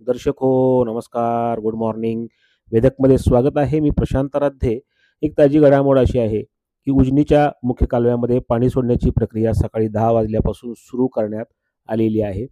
दर्शक हो नमस्कार गुड मॉर्निंग वेदकमध्ये स्वागत आहे. मी प्रशांत राध्ये एक ताजी घडामोड अशी आहे की उजनीच्या मुख्य कालव्यामध्ये पाणी सोडण्याची प्रक्रिया सकाळी दहा वाजल्यापासून सुरू करण्यात आलेली आहे.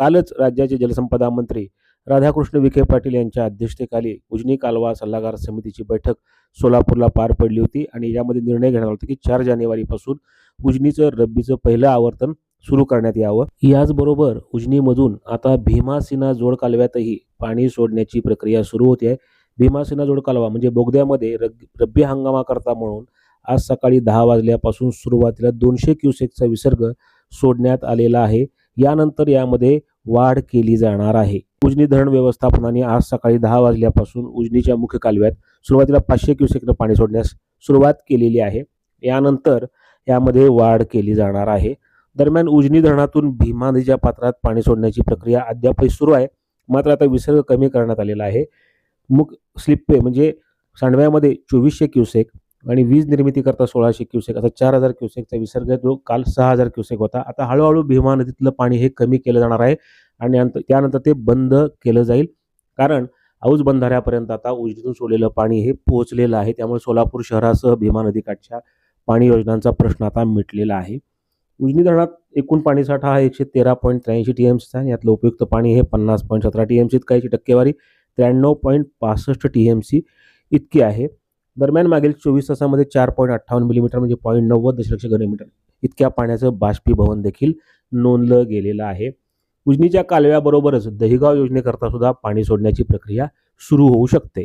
कालच राज्याचे जलसंपदा मंत्री राधाकृष्ण विखे पाटील यांच्या अध्यक्षतेखाली उजनी कालवा सल्लागार समितीची बैठक सोलापूरला पार पडली होती आणि यामध्ये निर्णय घेण्यात आला होता की चार जानेवारीपासून उजनीचं रब्बीचं पहिलं आवर्तन सुरू करण्यात यावं. याचबरोबर उजनीमधून आता भीमासिना जोड कालव्यातही पाणी सोडण्याची प्रक्रिया सुरू होते. आहे भीमासिना जोड कालवा म्हणजे बोगद्यामध्ये रब्बी हंगामाकरता म्हणून आज सकाळी दहा वाजल्यापासून सुरुवातीला दोनशे क्युसेकचा विसर्ग सोडण्यात आलेला आहे. यानंतर यामध्ये वाढ केली जाणार आहे. उजनी धरण व्यवस्थापनाने आज सकाळी दहा वाजल्यापासून उजनीच्या मुख्य कालव्यात सुरुवातीला पाचशे क्युसेकनं पाणी सोडण्यास सुरुवात केलेली आहे. यानंतर यामध्ये वाढ केली जाणार आहे. दरम्यान उजनी धरणातून भीमा नदीच्या पात्रात पाणी सोडण्याची प्रक्रिया अद्यापही सुरू आहे. मात्र आता विसर्ग कमी करण्यात आलेला आहे. मुख स्लिप्पे म्हणजे सांडव्यामध्ये चोवीसशे क्युसेक आणि वीज निर्मितीकरता सोळाशे क्युसेक असा चार हजार क्युसेकचा विसर्ग जो काल सहा हजार क्युसेक होता. आता हळूहळू भीमा नदीतलं पाणी हे कमी केलं जाणार आहे आणि अंत त्यानंतर ते बंद केलं जाईल. कारण औज बंधाऱ्यापर्यंत आता उजनीतून सोडलेलं पाणी हे पोहोचलेलं आहे. त्यामुळे सोलापूर शहरासह भीमा नदीकाठच्या पाणी योजनांचा प्रश्न आता मिटलेला आहे. उजनी धरणात एकूण पाणीसाठा हा एकशे तेरा पॉईंट त्र्याऐंशी टी एम सीचा आहे यातलं उपयुक्त पाणी हे पन्नास पॉईंट सतरा टी एम सीत काहीची टक्केवारी त्र्याण्णव पॉईंट पासष्ट टी एम सी इतकी आहे. दरम्यान मागील चोवीस तासामध्ये चार पॉईंट अठ्ठावन्न मिलीमीटर म्हणजे पॉईंट नव्वद दशलक्ष घनमीटर इतक्या पाण्याचं बाष्पीभवन देखील नोंदलं गेलेलं आहे. उजनीच्या कालव्याबरोबरच दहिगाव योजनेकरता सुद्धा पाणी सोडण्याची प्रक्रिया सुरू होऊ शकते.